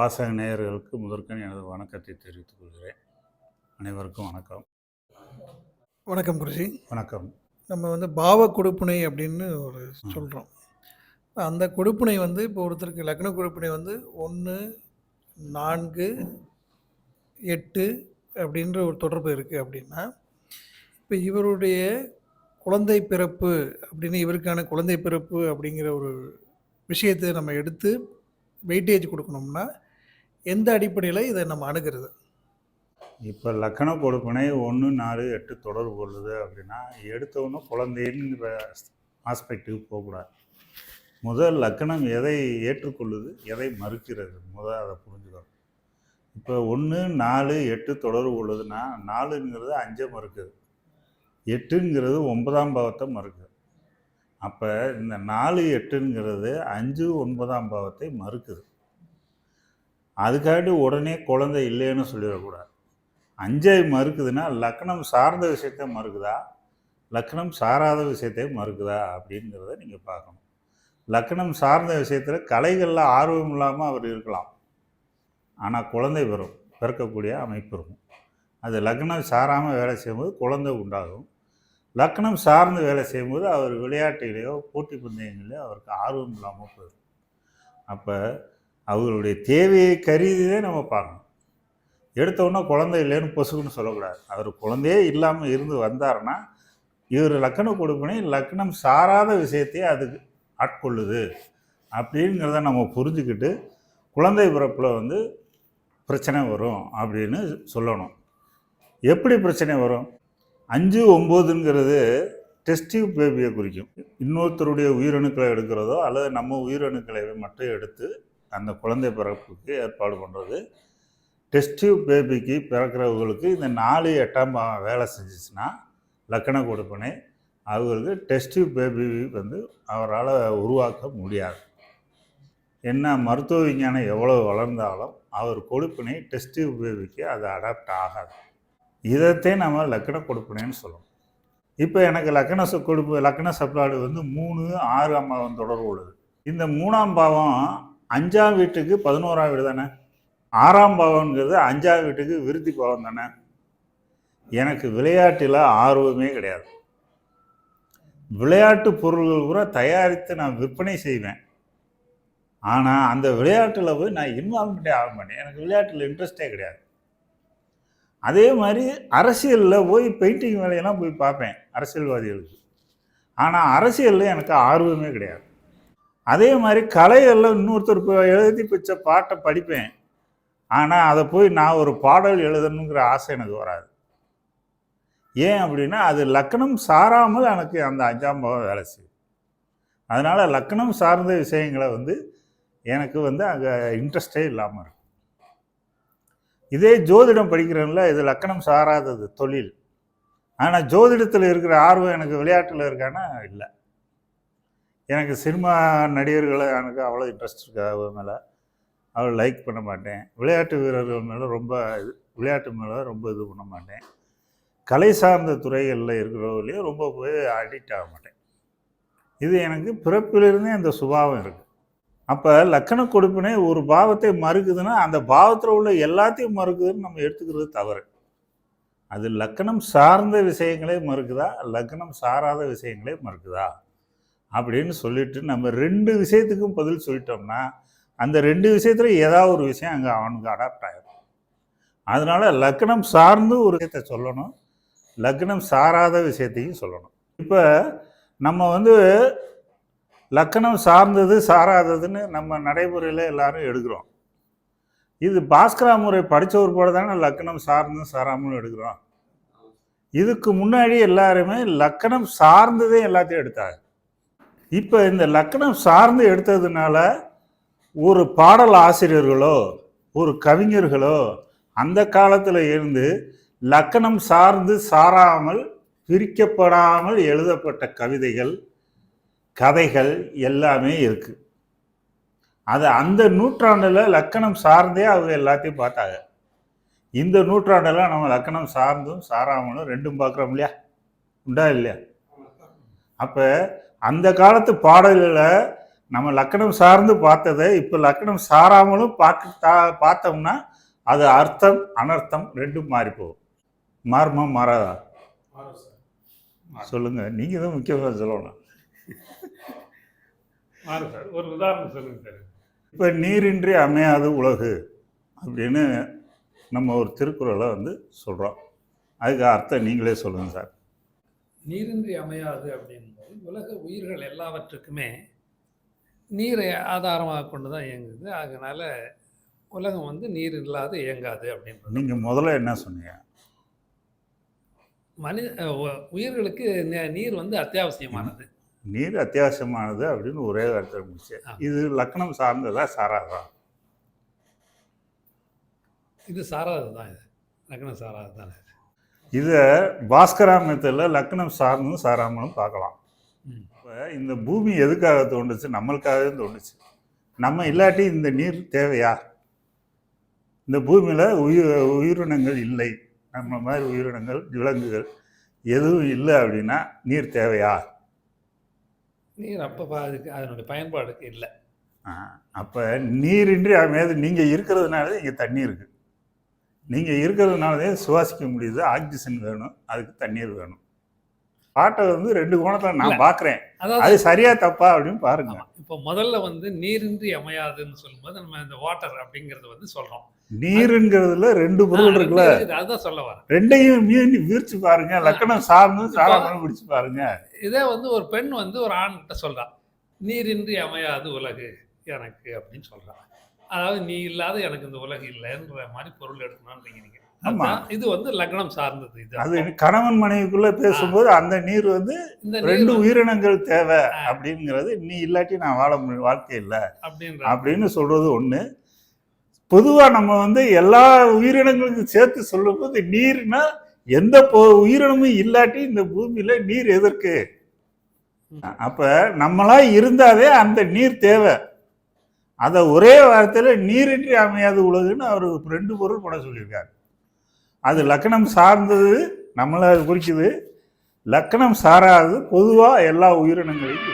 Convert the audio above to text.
வாசக நேயர்களுக்கு முதற்கண் எனது வணக்கத்தை தெரிவித்துக் கொள்கிறேன். அனைவருக்கும் வணக்கம். வணக்கம் குருஜி. வணக்கம். நம்ம வந்து பாவ கொடுப்புனை அப்படின்னு ஒரு சொல்கிறோம் அந்த கொடுப்புனை வந்து இப்போ ஒருத்தருக்கு லக்ன கொடுப்புனை வந்து ஒன்று நான்கு எட்டு அப்படின்ற ஒரு தொடர்பு இருக்குது அப்படின்னா இப்போ இவருடைய குழந்தை பிறப்பு அப்படின்னு இவருக்கான குழந்தை பிறப்பு அப்படிங்கிற ஒரு விஷயத்தை நம்ம எடுத்து வெயிட்டேஜ் கொடுக்கணும்னா எந்த அடிப்படையில் இதை நம்ம அணுகிறது? இப்போ லக்கண கொடுப்பினை ஒன்று நாலு எட்டு தொடர்பு கொள்ளுது அப்படின்னா எடுத்தவொன்னே குழந்தைங்கிற ஆஸ்பெக்ட்டுக்கு போகக்கூடாது முதல் லக்கணம் எதை ஏற்றுக்கொள்ளுது எதை மறுக்கிறது? முதல் அதை புரிஞ்சுக்கணும். இப்போ ஒன்று நாலு எட்டு தொடர்பு கொள்ளுதுன்னா நாலுங்கிறது அஞ்சை மறுக்குது. எட்டுங்கிறது ஒன்பதாம் பாவத்தை மறுக்குது. அப்போ இந்த நாலு எட்டுங்கிறது அஞ்சு ஒன்பதாம் பாவத்தை மறுக்குது. அதுக்காண்டி உடனே குழந்தை இல்லைன்னு சொல்லிடக்கூடாது. அஞ்சை மறுக்குதுன்னா லக்னம் சார்ந்த விஷயத்தை மறுக்குதா? லக்னம் சாராத விஷயத்தை மறுக்குதா? அப்படிங்கிறத நீங்கள் பார்க்கணும். லக்னம் சார்ந்த விஷயத்தில் கலைகளில் ஆர்வம் இல்லாமல் அவர் இருக்கலாம். ஆனால் குழந்தை வரும் பிறக்கக்கூடிய அமைப்பு இருக்கும். அது லக்னம் சாராமல் வேலை செய்யும்போது குழந்தை உண்டாகும். லக்னம் சார்ந்து வேலை செய்யும்போது அவர் விளையாட்டிலேயோ போட்டி பந்தயங்களையோ அவருக்கு ஆர்வம் இல்லாமல் போயிடும். அப்போ அவர்களுடைய தேவையை கருதியே நம்ம பார்க்கணும். எடுத்தவுடனே குழந்தை இல்லைன்னு பொசுக்குன்னு சொல்லக்கூடாது. அவர் குழந்தையே இல்லாமல் இருந்து வந்தாருன்னா இவர் லக்கண கொடுப்பினை லக்னம் சாராத விஷயத்தையே அதுக்கு ஆட்கொள்ளுது அப்படிங்கிறத நம்ம புரிஞ்சுக்கிட்டு குழந்தை பிறப்பில் வந்து பிரச்சனை வரும் அப்படின்னு சொல்லணும். எப்படி பிரச்சனை வரும்? அஞ்சு ஒம்போதுங்கிறது டெஸ்டிவ் பேபியை குறிக்கும். இன்னொருத்தருடைய உயிரணுக்களை எடுக்கிறதோ அல்லது நம்ம உயிரணுக்களை மட்டும் எடுத்து அந்த குழந்தை பிறப்புக்கு ஏற்பாடு பண்ணுறது டெஸ்டிவ் பேபிக்கு பிறக்கிறவங்களுக்கு இந்த நாலு எட்டாம் பாவம் வேலை செஞ்சிச்சுன்னா லக்கண கொடுப்பனை அவங்களுக்கு டெஸ்டிவ் பேபி வந்து அவரால் உருவாக்க முடியாது. என்ன மருத்துவ விஞ்ஞானம் எவ்வளோ வளர்ந்தாலும் அவர் கொடுப்பினை டெஸ்டிவ் பேபிக்கு அது அடாப்ட் ஆகாது. இதைத்தே நம்ம லக்கண கொடுப்பினைன்னு சொல்லணும் இப்போ எனக்கு லக்கண கொடுப்பு லக்கண சப்ளாடு வந்து மூணு ஆறு அம்மாவன் தொடர்பு உள்ளது. இந்த மூணாம் பாவம் அஞ்சாம் வீட்டுக்கு பதினோராம் வீடு தானே? ஆறாம் பாவம்ங்கிறது அஞ்சாம் வீட்டுக்கு விருத்தி பாவம் தானே? எனக்கு விளையாட்டில் ஆர்வமே கிடையாது. விளையாட்டு பொருள்கள் கூட தயாரித்து நான் விற்பனை செய்வேன். ஆனால் அந்த விளையாட்டில் போய் நான் இன்வால்மெண்ட்டே ஆக மாட்டேன். எனக்கு விளையாட்டில் இன்ட்ரெஸ்டே கிடையாது. அதே மாதிரி அரசியலில் போய் பெயிண்டிங் வேலையெல்லாம் போய் பார்ப்பேன் அரசியல்வாதிகளுக்கு. ஆனால் அரசியலில் எனக்கு ஆர்வமே கிடையாது. அதே மாதிரி கலைகளில் இன்னொருத்தர் எழுதி பிச்ச பாட்டை படிப்பேன். ஆனால் அதை போய் நான் ஒரு பாடல் எழுதணுங்கிற ஆசை எனக்கு வராது. ஏன் அப்படின்னா அது லக்கணம் சாராமல் எனக்கு அந்த அஞ்சாம் பாவம் வேலை செய்யும். அதனால் லக்கணம் சார்ந்த விஷயங்களை வந்து எனக்கு வந்து அங்கே இன்ட்ரெஸ்டே இல்லாமல் இருக்கும். இதே ஜோதிடம் படிக்கிறேன்ல இது லக்கணம் சாராதது தொழில். ஆனால் ஜோதிடத்தில் இருக்கிற ஆர்வம் எனக்கு விளையாட்டில் இருக்கானா? இல்லை. எனக்கு சினிமா நடிகர்களை எனக்கு அவ்வளோ இன்ட்ரெஸ்ட் இருக்கா. அவர் மேலே அவ்வளோ லைக் பண்ண மாட்டேன். விளையாட்டு வீரர்கள் மேலே ரொம்ப இது விளையாட்டு மேலே ரொம்ப இது பண்ண மாட்டேன். கலை சார்ந்த துறைகளில் இருக்கிறவர்களையும் ரொம்ப போய் அடிக்ட் ஆக மாட்டேன். இது எனக்கு பிறப்பிலிருந்தே அந்த சுபாவம் இருக்குது அப்போ லக்கண கொடுப்பினை ஒரு பாவத்தை மறுக்குதுன்னா அந்த பாவத்தில் உள்ள எல்லாத்தையும் மறுக்குதுன்னு நம்ம எடுத்துக்கிறது தவறு. அது லக்கணம் சார்ந்த விஷயங்களே மறுக்குதா? லக்கணம் சாராத விஷயங்களே மறுக்குதா? அப்படின்னு சொல்லிட்டு நம்ம ரெண்டு விஷயத்துக்கும் பதில் சொல்லிட்டோம்னா அந்த ரெண்டு விஷயத்தில் ஏதாவது ஒரு விஷயம் அங்கே அவனுக்கு அடாப்ட் ஆகிடும் அதனால் லக்கணம் சார்ந்து ஒரு விஷயத்தை சொல்லணும். லக்னம் சாராத விஷயத்தையும் சொல்லணும். இப்போ நம்ம வந்து லக்கணம் சார்ந்தது சாராததுன்னு நம்ம நடைமுறையில் எல்லாரும் எடுக்கிறோம். இது பாஸ்கரா முறை படித்த ஒரு போட தானே லக்கணம் சார்ந்தும் சாராமலும் எடுக்கிறோம். இதுக்கு முன்னாடி எல்லாருமே லக்கணம் சார்ந்ததே எல்லாத்தையும் எடுத்தாங்க. இப்போ இந்த லக்கணம் சார்ந்து எடுத்ததுனால ஒரு பாடல் ஆசிரியர்களோ ஒரு கவிஞர்களோ அந்த காலத்தில் இருந்து லக்கணம் சார்ந்து சாராமல் பிரிக்கப்படாமல் எழுதப்பட்ட கவிதைகள் கதைகள் எல்லாமே இருக்கு. அது அந்த நூற்றாண்டில் லக்கணம் சார்ந்தே அவங்க எல்லாத்தையும் பார்த்தாங்க. இந்த நூற்றாண்டில் நம்ம லக்கணம் சார்ந்தும் சாராமலும் ரெண்டும் பார்க்குறோம் இல்லையா? உண்டா இல்லையா? அப்போ அந்த காலத்து பாடல்களை நம்ம லக்கணம் சார்ந்து பார்த்ததை இப்போ லக்கணம் சாராமலும் பார்க்க பார்த்தோம்னா அது அர்த்தம் அனர்த்தம் ரெண்டும் மாறி போகும். மாறுமா மாறாதா? சொல்லுங்க. நீங்க தான் முக்கியமாக சொல்லணும். ஒரு உதாரணம் சொல்லுங்க சார். இப்போ நீரின்றி அமையாது உலகு அப்படின்னு நம்ம ஒரு திருக்குறளை வந்து சொல்கிறோம் அதுக்கு அர்த்தம் நீங்களே சொல்லுங்கள் சார். நீரின்றி அமையாது அப்படின்போது உலக உயிர்கள் எல்லாவற்றுக்குமே நீரை ஆதாரமாக கொண்டு தான் இயங்குது. அதனால உலகம் வந்து நீர் இல்லாத இயங்காது அப்படின்றது. நீங்கள் முதல்ல என்ன சொன்னீங்க? மனித உயிர்களுக்கு நீர் வந்து அத்தியாவசியமானது. நீர் அத்தியாவசியமானது அப்படின்னு ஒரே வார்த்தை முடிச்சு. இது லக்கணம் சார்ந்ததா சாராதா இது சாராது தான் இது. லக்னம் சாராது தான் இது. இதை பாஸ்கராமியத்தில் லக்னம் சார்ந்தும் சாராமலும் பார்க்கலாம். இப்போ இந்த பூமி எதுக்காக தோணுச்சு நம்மளுக்காகவே தோணுச்சு நம்ம இல்லாட்டி இந்த நீர் தேவையா? இந்த பூமியில் உயிர் உயிரினங்கள் இல்லை. நம்ம மாதிரி உயிரினங்கள் விலங்குகள் எதுவும் இல்லை அப்படின்னா நீர் தேவையா? நீர் அப்போ அதுக்கு அதனுடைய பயன்பாடுக்கு இல்லை. அப்போ நீரின்றி அமையாது. நீங்கள் இருக்கிறதுனால தான் இங்கே தண்ணி இருக்குது நீங்கள் இருக்கிறதுனால தான் சுவாசிக்க முடியுது. ஆக்சிஜன் வேணும். அதுக்கு தண்ணீர் வேணும். பாட்டை வந்து ரெண்டு கோணத்தில். நான் பார்க்குறேன் அது சரியா தப்பா அப்படின்னு பாருங்க. இப்போ முதல்ல வந்து நீரின்றி அமையாதுன்னு சொல்லும்போது நம்ம இந்த வாட்டர் அப்படிங்கறத வந்து சொல்றோம். நீருங்கிறதுல ரெண்டு பொருள் இருக்குல்ல. அதுதான் சொல்ல வரேன். ரெண்டையும் மீறி விரிச்சு பாருங்க. லக்கணம் சார்ந்தும் சாராமலும் பிடிச்சு பாருங்க. இதே வந்து ஒரு பெண் வந்து ஒரு ஆண்கிட்ட சொல்றா. நீரின்றி அமையாது உலகு எனக்கு அப்படின்னு சொல்றா. அதாவது நீ இல்லாத எனக்கு இந்த உலகு இல்லைன்ற மாதிரி பொருள் எடுக்கணும்ன்றீங்க ஆமா. இது வந்து லக்னம் சார்ந்தது இது. அது கணவன் மனைவிக்குள்ள பேசும்போது அந்த நீர் வந்து ரெண்டு உயிரினங்கள் தேவை அப்படிங்கிறது நீ இல்லாட்டி நான் வாழ முடியும் வாழ்க்கை இல்லை. அப்படின்ற அப்படின்னு சொல்றது ஒண்ணு. பொதுவா நம்ம வந்து எல்லா உயிரினங்களுக்கும் சேர்த்து சொல்லும்போது நீர்னா எந்த உயிரினமும் இல்லாட்டி இந்த பூமியில நீர் எதற்கு? அப்ப நம்மளா இருந்தாவே அந்த நீர் தேவை. அதை ஒரே வார்த்தையில் நீரின்றி அமையாத உலகுன்னு அவர் ரெண்டு பொருள் படம் சொல்லியிருக்காரு. அது லக்கணம் சார்ந்தது நம்மளை குறிக்குது. லக்கணம் சாராது பொதுவாக எல்லா உயிரினங்களையும்